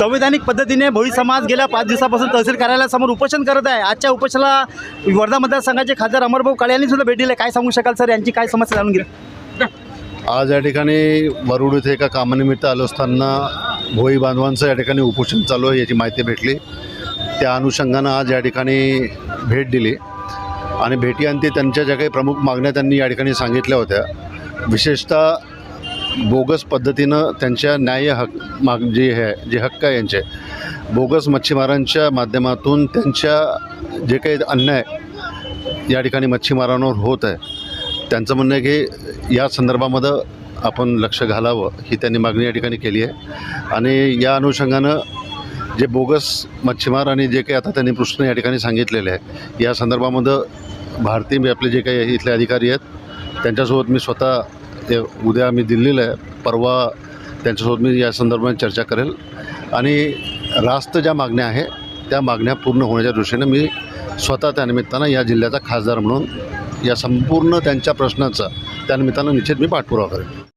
संविधानिक पद्धतीने भोई समाज गेल्या पाच दिवसापासून तहसील कार्यालयासमोर उपोषण करत आहे. आजच्या उपोषणाला वर्धा मतदारसंघाचे खासदार अमरभाऊ काळे यांनी सुद्धा भेट दिली काय सांगू शकाल सर? यांची काय समस्या जाणून घ्या आज या ठिकाणी वरुड इथे एका कामानिमित्त आलो असताना भोई बांधवांचं या ठिकाणी उपोषण चालू आहे याची माहिती भेटली. त्या अनुषंगानं आज या ठिकाणी भेट दिली. आणि भेटीअंती त्यांच्या ज्या काही प्रमुख मागण्या त्यांनी या ठिकाणी सांगितल्या होत्या. विशेषतः बोगस पद्धतीनं त्यांच्या न्याय हक माग जे आहे जे हक्क आहे यांचे बोगस मच्छीमारांच्या माध्यमातून त्यांच्या जे काही अन्याय या ठिकाणी मच्छीमारांवर होत आहे त्यांचं म्हणणं आहे की या संदर्भामध्ये आपण लक्ष घालावं ही त्यांनी मागणी या ठिकाणी केली आहे. आणि या अनुषंगानं जे बोगस मच्छीमार आणि जे काही आता त्यांनी प्रश्न या ठिकाणी सांगितलेले आहे या संदर्भामध्ये भारतीय आपले जे काही इथले अधिकारी आहेत त्यांच्यासोबत मी स्वतः ते उद्या मी दिल्लीला आहे. परवा त्यांच्यासोबत मी या संदर्भात चर्चा करेल. आणि रास्त ज्या मागण्या आहे त्या मागण्या पूर्ण होण्याच्या दृष्टीने मी स्वतः त्यानिमित्तानं या जिल्ह्याचा खासदार म्हणून या संपूर्ण त्यांच्या प्रश्नाचा त्यानिमित्तानं निश्चित मी पाठपुरावा करेन.